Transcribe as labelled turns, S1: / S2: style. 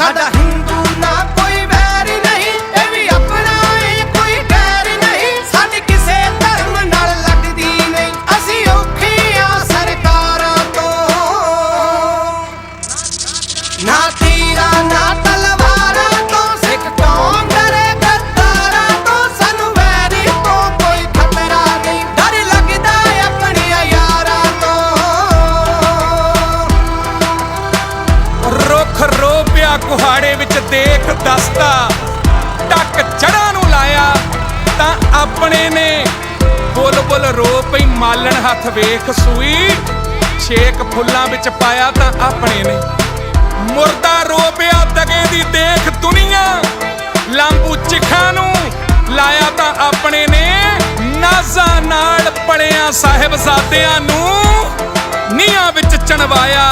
S1: ਸਾਡਾ ਹਿੰਦੂ ਨਾ ਕੋਈ ਵੈਰ ਨਹੀਂ, ਇਹ ਵੀ ਆਪਣਾ ਏ, ਕੋਈ ਗੈਰ ਨਹੀਂ। ਸਾਡੀ ਕਿਸੇ ਧਰਮ ਨਾਲ ਲੱਗਦੀ ਨਹੀਂ, ਅਸੀਂ ਔਖੇ ਆ ਸਰਕਾਰਾਂ ਤੋਂ। ਨਾ।
S2: ਕੁਹਾੜੇ ਵਿੱਚ ਦੇਖ ਦਸਤਾ। ਟੱਕ ਚੜਾਂ ਨੂੰ ਲਾਇਆ ਤਾਂ ਆਪਣੇ ਨੇ। ਬੁੱਲ ਬੁੱਲ ਰੋ ਪਈ ਮਾਲਣ ਹੱਥ ਵੇਖ ਸੂਈ। ਛੇਕ ਫੁੱਲਾਂ ਵਿੱਚ ਪਾਇਆ ਤਾਂ ਆਪਣੇ ਨੇ। ਮੁਰਦਾ ਰੋਪਿਆ ਦਗੇ ਦੀ ਦੇਖ ਦੁਨੀਆ। ਲਾਂਬੂ ਚਿਖਾਂ ਨੂੰ ਲਾਇਆ ਤਾਂ ਆਪਣੇ ਨੇ। ਨਾਜ਼ਾ ਨਾਲ ਪੜਿਆ ਸਾਹਿਬਜ਼ਾਦਿਆਂ ਨੂੰ ਨੀਹਾਂ ਵਿੱਚ ਚਣਵਾਇਆ।